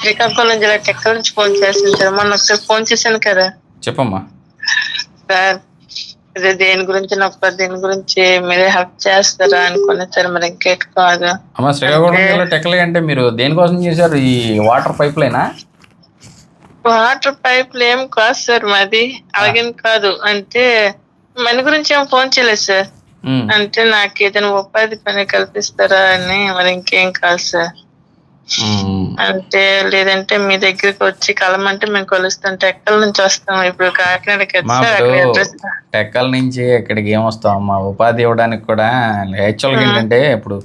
శ్రీకాకుళం జిల్లా టెక్కల నుంచి ఫోన్ చేస్తాను సార్ మొన్న ఒకసారి ఫోన్ చేశాను కదా చెప్పమ్మా సార్ అదే దేని గురించి నొప్ప దేని గురించి మీరే హెల్ప్ చేస్తారా అనుకున్నా సార్ మరి ఇంకేట్ కాదు అమ్మ శ్రీకాకుళం జిల్లా టెక్కలే అంటే మీరు దేనికోసం చేశారు? ఈ వాటర్ పైప్ లైనా? వాటర్ పైపులు ఏం కాదు సార్ మాది. అలాగేం కాదు. అంటే మన గురించి ఏం ఫోన్ చేయలేదు సార్. అంటే నాకు ఏదైనా ఉపాధి పని కల్పిస్తారా అని మరి ఇంకేం కాదు సార్. అంటే లేదంటే మీ దగ్గరికి వచ్చి కలమంటే మేము కొలుస్తుంటే ఎక్కడి నుంచి వస్తాం. ఇప్పుడు కాకినాడకి మా వచ్చి టెక్కల నుంచి ఇక్కడికి ఏమొస్తాం అమ్మా ఉపాధి ఇవ్వడానికి కూడా యాక్చువల్గా ఏంటంటే ఇప్పుడు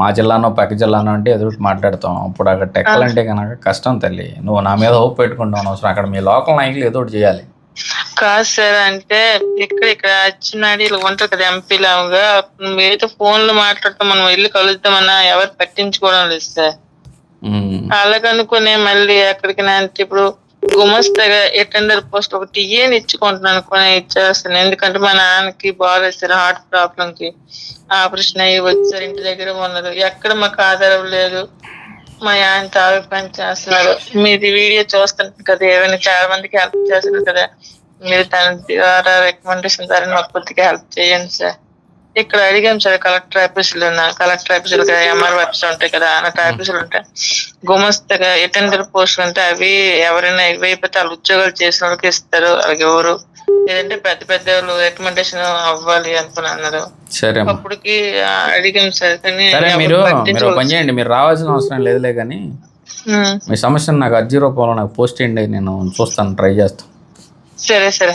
మా జిల్లానో పక్క జిల్లానో అంటే ఎదురు మాట్లాడతాం. ఇప్పుడు అక్కడ టెక్కలు అంటే కనుక కష్టం తల్లి. నువ్వు నా మీద హోప్ పెట్టుకుంటావు అవసరం అక్కడ మీ లోకల్ నాయకులు ఏదో ఒకటి చేయాలి. కాదు సార్ అంటే ఇక్కడ ఇక్కడ అచ్చినాడు ఇలా ఉంటారు కదా ఎంపీ లాగా. ఫోన్లో మాట్లాడతాం. మనం వెళ్ళి కలుద్దామన్నా ఎవరు పట్టించుకోవడం లేదు సార్. Mm. అలాగనుకునే మళ్ళీ ఎక్కడికి అంటే ఇప్పుడు గుమస్తగా ఎటెండర్ పోస్ట్ ఒక టీఏని ఇచ్చుకుంటున్నాను అనుకుని ఇచ్చేస్తాను. ఎందుకంటే మా నాన్నకి బాగా హార్ట్ ప్రాబ్లం కి. ఆపరేషన్ అయ్యి వచ్చారు ఇంటి దగ్గర ఉన్నారు. ఎక్కడ మాకు ఆధారం లేదు. మా ఆయన తావి పని చేస్తున్నారు. మీది వీడియో చూస్తుంటారు కదా ఏమైనా చాలా మందికి హెల్ప్ చేస్తున్నారు కదా. మీరు తన ద్వారా రికమెండేషన్ ద్వారా మాకు కొద్దిగా హెల్ప్ చేయండి సార్. ఇక్కడ అడిగాం సార్ కలెక్టర్ ఆఫీసులు కలెక్టర్ ఆఫీసులు ఎంఆర్ ఆఫీసులు ఉంటాయి కదా అన్నట్టు ఆఫీసులు ఉంటాయి గుమస్తగా అటెండర్ పోస్టులు అంటే అవి ఎవరైనా ఇవైపోతే వాళ్ళు ఉద్యోగాలు చేసిన వాళ్ళకి ఇస్తారు అలాగే ఎవరు? లేదంటే పెద్ద పెద్ద వాళ్ళు రికమెండేషన్ అవ్వాలి అనుకుని అన్నారు. సరే అప్పటికి అడిగాం సార్ కానీ మీరు మీరు పని చేయండి మీరు రావాల్సిన అవసరం లేదులే కానీ ఉమ్. మీ సమస్యను నాకు అర్జీ రూపంలో నాకు పోస్ట్ చేయండి నేను చూస్తాను ట్రై చేస్తాను. సరే సరే